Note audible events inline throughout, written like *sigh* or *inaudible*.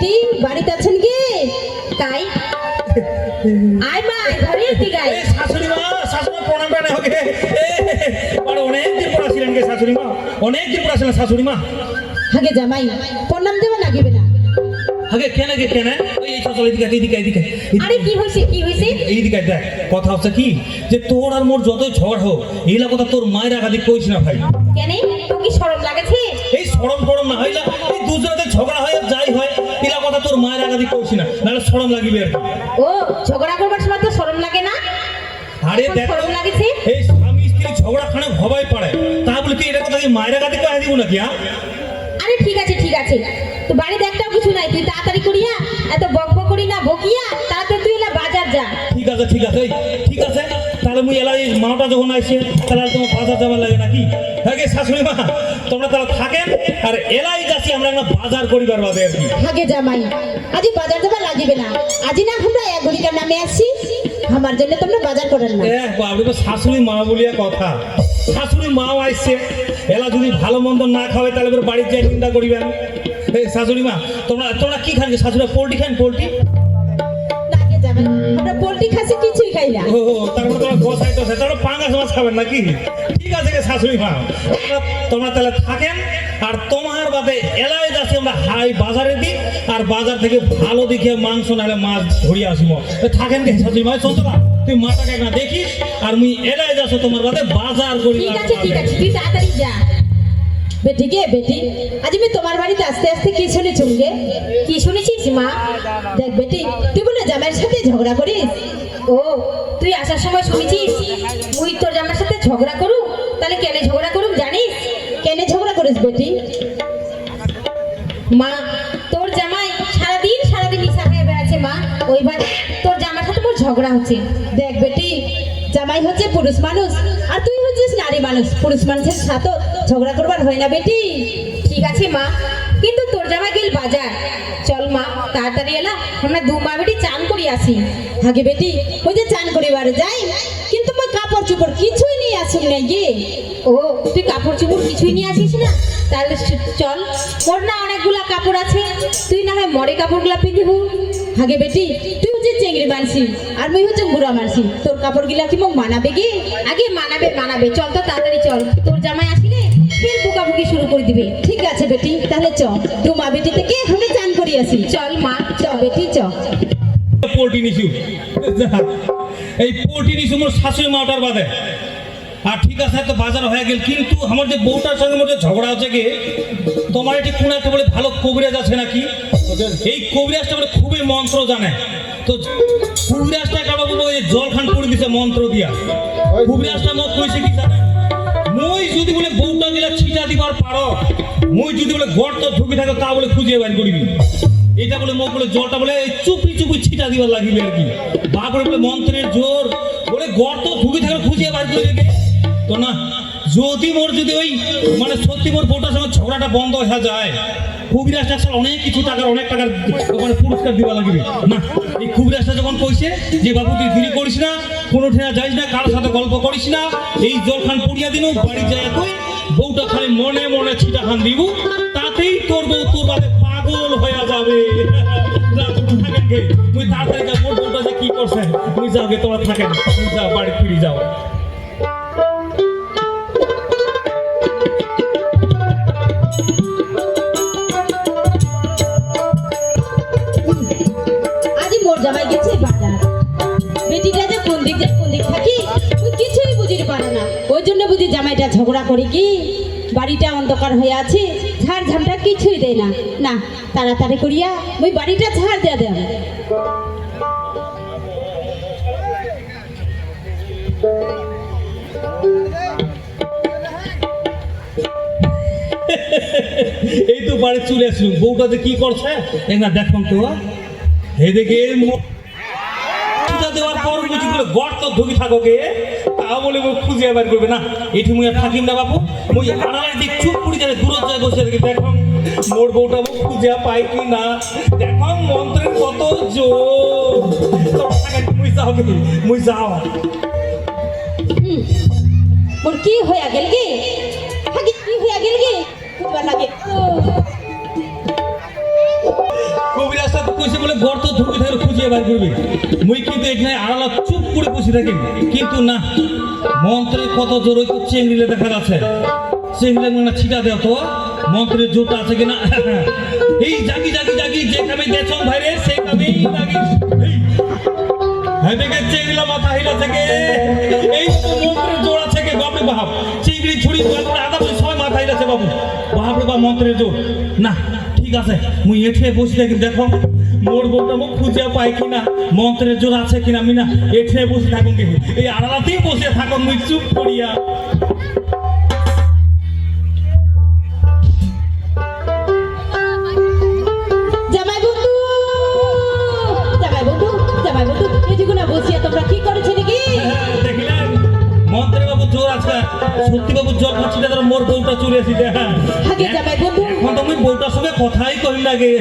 বেটি বাড়িতে আছেন কি? তাই? আয় মা ঘরে এই শাশুড়ি মা শাশুড়ি প্রণাম বড় অনেক দিন পর আসিলেন কে শাশুড়ি মা। অনেক দিন পর আসিলেন শাশুড়ি মা। আগে জামাই প্রণাম না আগে কেন কেন? ওই এই এদিকে আয়, এদিকে আরে কি হয়েছে কি হয়েছে এইদিকে আয়, দেখ কথা হচ্ছে কি? যে তোর আর মোর যতই ঝড় হোক এইলা কথা তোর মায়ের আঘাতি কইস না ভাই। কেন? তো কি শরম লাগেছে? এই সরম সরম না হইলা এই দুজনের ঝগড়া হয় যাই হয় এলা কথা তোর মায়ের আঘাতি কইস না নাহলে সরম লাগিবে ও ঝগড়া করবার সময় তো শরম লাগে না? আরে দেখ তো, শরম লাগেছে? এই স্বামী স্ত্রী ঝগড়া খানে হবাই পারে তা বলে কি এটা কথা কি মায়ের আঘাতি কয়ে দিব নাকি হ্যাঁ আরে ঠিক আছে ঠিক আছে। তো বাড়িতে একটাও কিছু নাই তুই তাড়াতাড়ি করিয়া এত বক বক করি না বকিয়া তাড়াতাড়ি তুই এলা বাজার যা। ঠিক আছে ঠিক আছে ঠিক আছে। মুই এলাই মাটা যখন আসছে তাহলে আর তোমার বাজার যাবার লাগে নাকি? হ্যাঁ শাশুড়ি মা তোমরা তাহলে থাকেন আর এলাই যাচ্ছি আমরা একটা বাজার করিবার বাদে আর কি। আগে জামাই আজ বাজার যাবার লাগিবে না। আজি না আমরা এক ঘড়িকার নামে আসছি আমার জন্য তোমরা বাজার করেন না এ বাবু তো শাশুড়ি মা বলিয়া কথা। শাশুড়ি মাও আসছে এলা যদি ভালো মন্দ না খাওয়াই তাহলে এবার বাড়ির যাই চিন্তা করিবেন। এই শাশুড়ি মা তোমরা তোমরা কি খান শাশুড়ি পোল্ট্রি খান পোল্ট্রি? আমরা পোল্ট্রি খাসি কিছুই খাই না ও তারপরে তোমরা গোসাই পাঙ্গাস মাছ খাবেন নাকি? ঠিক আছে শাশুড়ি মা তোমরা- তাহলে থাকেন আর তোমার বাদে এলাই যাচ্ছি আমরা হাই বাজারে দিই আর বাজার থেকে ভালো দেখে মাংস নাহলে মাছ ধরিয়ে আসব। তো থাকেন গে শাশুড়ি মা চলতো না তুই মাটাকে না দেখিস আর মুই এলাই যাচ্ছ তোমার বাদে বাজার করি ঠিক আছে ঠিক আছে তুই তাড়াতাড়ি যা। বেটি গে, বেটি। আজ আমি তোমার বাড়িতে আস্তে আস্তে কি শুনেছি গে? কি শুনেছিস মা? দেখ বেটি, তুই বলে জামাইয়ের সাথে ঝগড়া করিস? ও, তুই আসার সময় শুনেছিস? মুই তোর জামার সাথে ঝগড়া করুক তাহলে কেন ঝগড়া করুক জানিস? কেন ঝগড়া করিস বেটি? মা, তোর জামাই সারাদিন সারাদিন নিশা খেয়ে বেড়াচ্ছে মা। ওইবার তোর জামার সাথে মোর ঝগড়া হচ্ছে। দেখ বেটি, জামাই হচ্ছে পুরুষ মানুষ, আর তুই হচ্ছিস নারী মানুষ। পুরুষ মানুষের সাথে ঝগড়া করবার হয় না, বেটি। ঠিক আছে, মা। কিন্তু তোর জামাই গেল বাজার। চল, মা, তাড়াতাড়ি এলা। আমরা দু মা বেটি চান করি আসি। আগে বেটি, ওই যে চান করিবার, যাই। কিন্তু মই কাপড় চোপড় কিছুই নিয়ে আসুক না গিয়ে ও, তুই কাপড় চোপড় কিছুই নিয়ে আসিস না? তাহলে চল। মোর না অনেকগুলা কাপড় আছে। তুই না হয় মরে কাপড়গুলা পিন্ধিবু। আগে বেটি, তুই হচ্ছে চেংড়ি মানসি আর মুই হচ্ছে বুড়া মানসি তোর কাপড়গুলা কি মোক মানাবে কি আগে মানাবে মানাবে। চল তো, তাড়াতাড়ি চল। তোর জামাই আসিলে ফের বুকাবুকি শুরু করে দিবে। ঠিক আছে বেটি তাহলে চ। দু মা বেটি থেকে এখানে চান করি আসি? চল মা চ বেটি চ। পোল্ট্রি নিছু এই পোল্ট্রি নিছু মোর শাশুড়ি মাটার বাদে। আর ঠিক আছে তো বাজার হয়ে গেল কিন্তু আমার যে বউটার সঙ্গে মধ্যে ঝগড়া হচ্ছে কি তোমার এটি কোন একটা বলে ভালো কবিরাজ আছে নাকি? এই কবিরাজটা বলে খুবই মন্ত্র জানে। তো কবিরাজটা কারও বলব এই জল খান পুড়ে দিছে মন্ত্র দিয়া। কবিরাজটা মত কইছে কি জানে? মই যদি বলে বউটা গেলে ছিটা দিবার পারো, মই যদি বলে গর্ত ঢুকে থাকে, তা বলে খুঁজে বের করিবি। এটা বলে মোক বলে জলটা বলে চুপি চুপি ছিটা দিবার লাগিবে আর কি। বাপরে বলে, মন্ত্রের জোর। বলে গর্ত ঢুকে থাকে, খুঁজে বার করে তো না যদি মোর যদি ওই মানে সত্যি মোর বউটার সঙ্গে ঝগড়াটা বন্ধ হয়ে যায় কবিরাজ ডাক্তার অনেক কিছু টাকার, অনেক টাকার মানে পুরস্কার দিবা লাগবে। না, এই কবিরাজটা যখন কইছে যে, বাবু, তুই ফিরি করিস না, কোনো ঠেনা যাইস না, কারোর সাথে গল্প করিস না, এই জল খান পুড়িয়া দিন, বাড়ি যায় তুই বউটা খালি মনে মনে ছিটা খান দিব, তাতেই তোর বউ তোর বাদে পাগল হয়ে যাবে। যা। তুই তাড়াতাড়ি যা, মোর বউটা যে কি করছে তুই গে তোমরা থাকেন তুমি যাও বাড়ি ফিরে যাও। জামাই গেছে বাজার। বেটিটা যে কোন দিক কোন দিক থাকি তুই কিছুই পারে না। ওই জন্য বুঝি জামাইটা ঝগড়া করি কি, বাড়িটা অন্ধকার হয়ে আছে ঝাড় ঝামটা কিছুই দেয় না। না, তাড়াতাড়ি করিয়া ওই বাড়িটা ঝাড় দেয়া দেয় এই তো বাড়ি চলে আসলুম। বউটা যে কি করছে? না দেখুন তো এদিকে দেওয়ার পর বলে গর্ত ঢুকি থাকো গে তা বলে মুখ খুঁজে বার করবে না। এটি মুই আর বাবু মুই আড়ালে দিক চুপ পুরি যাবে দূর যায় বসে দেখি দেখুন, মোর বউটা খুঁজে পাই কি না। দেখুন মন্ত্রের কত জোর। মুই যাও গে মুই যাও। মোর কি হইয়া গেল গে? কি হইয়া গেল খুব লাগে। কইছে বলে গর্ত ঢুকে থাকলে খুঁজিয়ে বার করবে। মুই কিন্তু এখানে আড়ালা চুপ করে বসে থাকি। কিন্তু না মন্ত্রে কত জোর ওই তো চেংড়িলে দেখা যাচ্ছে। চেংড়িলে মানে ছিটা দেও তো। মন্ত্রের জোরটা আছে কিনা? *laughs* এই জাগি জাগি জাগি যে কামে দেছ ভাইরে সেই হ্যাঁ দেখে চেংড়িলা মাথা হিলা থেকে এই মন্ত্রের জোর আছে কে? বাপরে বাপ, চিংড়ি ছুরি আদা সবাই মাথা হিলাছে বাবু বাপরে বাপ, মন্ত্রের জোর। না, ঠিক আছে, মুই এঠে বসে থাকি, দেখো। মোর খুঁজে পাই কিনা? মন্ত্রের জোর আছে কিনা আমি না বসে থাকুন কি এই আড়ালাতেই বসে থাকো মুই চুপ করিয়া। মন্ত্রের বাবু জোর আছে। সত্যি বাবু জোর খাচ্ছি না মোর বউটা চলে আসি হ্যাঁ। কথাই করি লাগে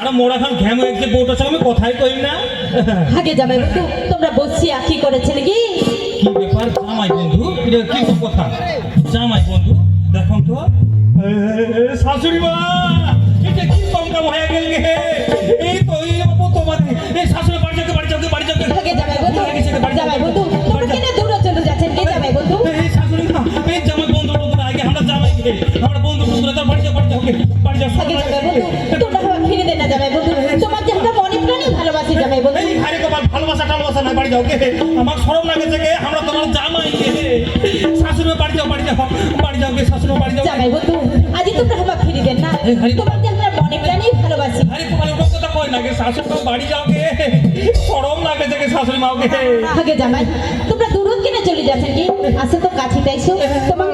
আর মোরা খান ঘ্যাম হয়েছে বউটার সঙ্গে আমি কথাই করি না। আগে জামাই বন্ধু তোমরা বসিয়া কি করেছ নাকি কি ব্যাপার? জামাই বন্ধু এটা কি কথা? জামাই বন্ধু দেখুন তো। এ, শাশুড়ি মা এটা কি কম কাম হয়ে গেল গে? এই তো এই তোমার। এই শাশুড়ি বাড়ি যাকে বাড়ি যাকে বাড়ি যাকে। আগে জামাই বন্ধু জামাই বন্ধু তোমরা কেন দূরে চলে যাচ্ছেন কি জামাই বন্ধু এই শাশুড়ি মা এই জামাই বন্ধু বন্ধু আগে আমরা জামাই গে। আমরা বন্ধু বন্ধু তোমরা ফিরে দেন না জামাই তোমার যে আমরা মনে প্রাণে কপাল ভালোবাসা টালবাসা না বাড়ি যাও গে আমার তোমার বাড়ি যাও গে শাশুড়ি বাড়ি তোমরা তোমার যে তোমার গে শাশুড়ি বাড়ি যাও গে সরম লাগেছে গে শাশুড়ি মা গে আগে তোমরা দূর কিনে চলে যাচ্ছেন কি? আসে তো কাছে তাইছো তোমার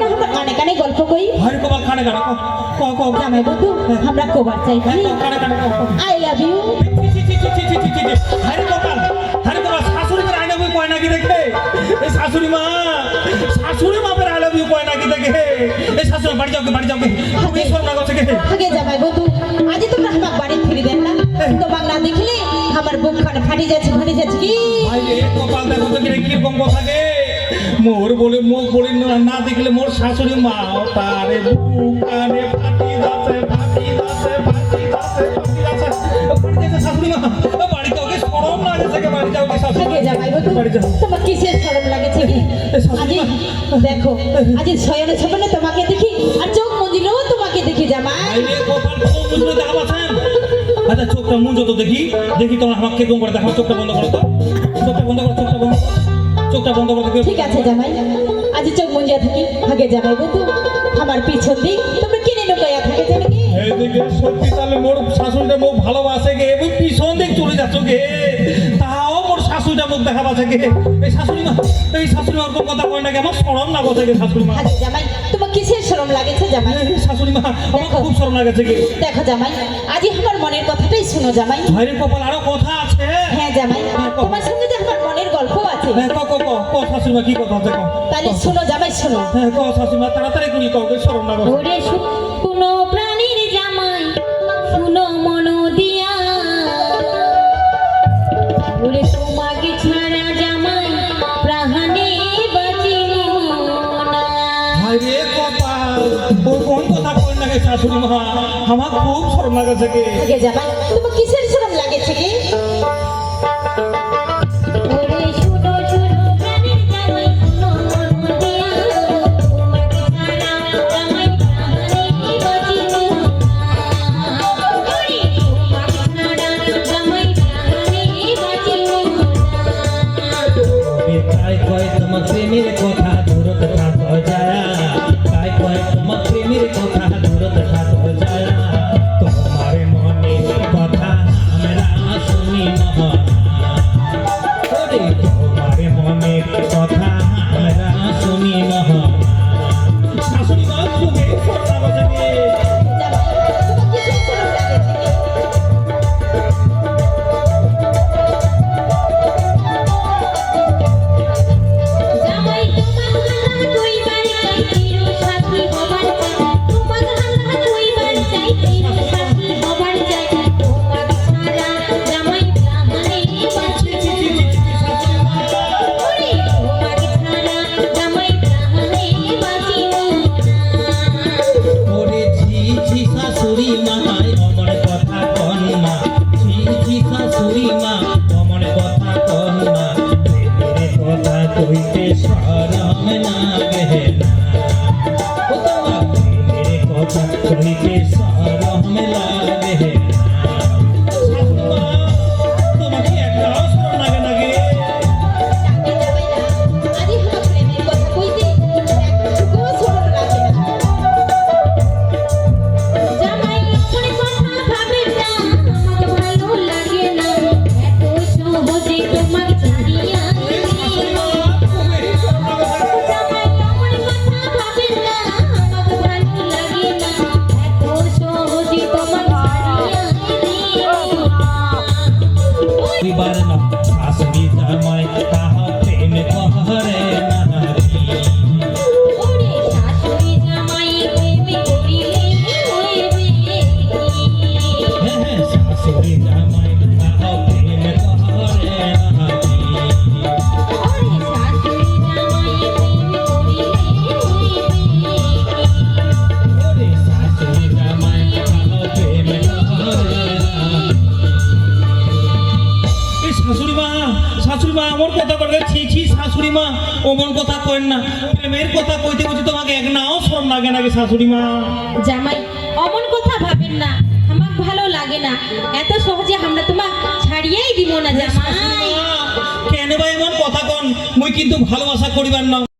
কানে গল্প কই হারে কপাল খানে কানে ক ক ক জামাই বন্ধু আমরা কোবার চাই কানে কানে ক আই লাভ ইউ হারে কপাল হারে কপাল শাশুড়ি করে আইনা বই কয় নাকি দেখে? এই শাশুড়ি মা শাশুড়ি মা পের আইলা বই কয় নাকি দেখে? এই শাশুড়ি বাড়ি যাও বাড়ি যাও। তুমি সরম লাগছে গে। আগে জামাই বন্ধু আজ তোমরা আমার বাড়ি ফিরে দেন না তোমার না দেখলে আমার বুক খানে ফাটি যাচ্ছে ফাটি যাচ্ছে কি? ভাই রে কপাল দেখো তো কিরে কীরকম কথা গে মোর বলে মুখ বলে না দেখলে মোর শাশুড়ি মা। তারে বুকানে ফাটি যাচ্ছে ফাটি যাচ্ছে ফাটি যাচ্ছে ফাটি যাচ্ছে ফাটি যাচ্ছে শাশুড়ি মা? ও বাড়ি যাও গে সরম লাগছে গে বাড়ি যাও গে শাশুড়ি আগে জামাই বন্ধু বাড়ি যাও তোমার কিসের শরম লাগেছে কি আজি দেখো আজি শয়নে ছবনে তোমাকে দেখি আর চোখ মন্দিরেও তোমাকে দেখি জামাই আইলে কপাল তো মুজরে দেখা পাচ্ছেন আচ্ছা চোখটা মুঞ্জ তো দেখি। দেখি তোমরা আমাকে কেমন করে দেখো চোখটা বন্ধ করো তো। চোখটা বন্ধ করো চোখটা বন্ধ করো। ঠিক আছে জামাই। আজি চোখ মঞ্জিয়া থাকি আগে জামাই বন্ধু আমার পিছন দিক তোমরা কিনে লুকাইয়া থাকে জানি কি? সত্যি তাহলে মোর শাশুড়িটা মুখ ভালোবাসে গে পিছন দিক চলে যাচ্ছ গে। তাও মোর শাশুড়িটা মুখ দেখা পাচ্ছে গে। এই শাশুড়ি মা এই শাশুড়ি মার কথা কয় না গে আমার সরম না গে শাশুড়ি মা। আগে জামাই তোমার কিসের শরম লাগেছে জামাই? এই শাশুড়ি মা আমার খুব সরম লাগেছে গে। দেখো জামাই আজি আমার মনের কথাটাই শোনো জামাই। ভাইরে কপাল আরও কথা আছে। হ্যাঁ জামাই তোমার হ্যাঁ ক ক ক ক শাশুড়ি মা কি কথা আছে ক? তাহলে শোনো জামাই শোনো। হ্যাঁ ক শাশুড়ি মা তাড়াতাড়ি করি না ওরে শুনো প্রাণীর জামাই শুনো মন দিয়া। ওরে তোমাকে ছাড়া জামাই প্রাণে বাঁচিব না। আরে কপাল ও কোন কথা কই না গে শাশুড়ি মা আমার খুব শরম লাগেছে গে। আগে জামাই তোমার কিসের শরম লাগেছে কি তাই কয় তোমার প্রেমের কথা। Thank you. শাশুড়ি মা শাশুড়ি মা আমার কথা কয়ে ছি ছি শাশুড়ি মা অমন কথা কয়েন না। প্রেমের কথা কইতে কইতে তোমাকে এক নাও শরম লাগে নাকি শাশুড়ি মা জামাই অমন কথা ভাবেন না। আমার ভালো লাগে না। এত সহজে আমরা তোমার ছাড়িয়েই দিব না জামাই। কেন ভাই এমন কথা কন? মুই কিন্তু ভালোবাসা করিবার না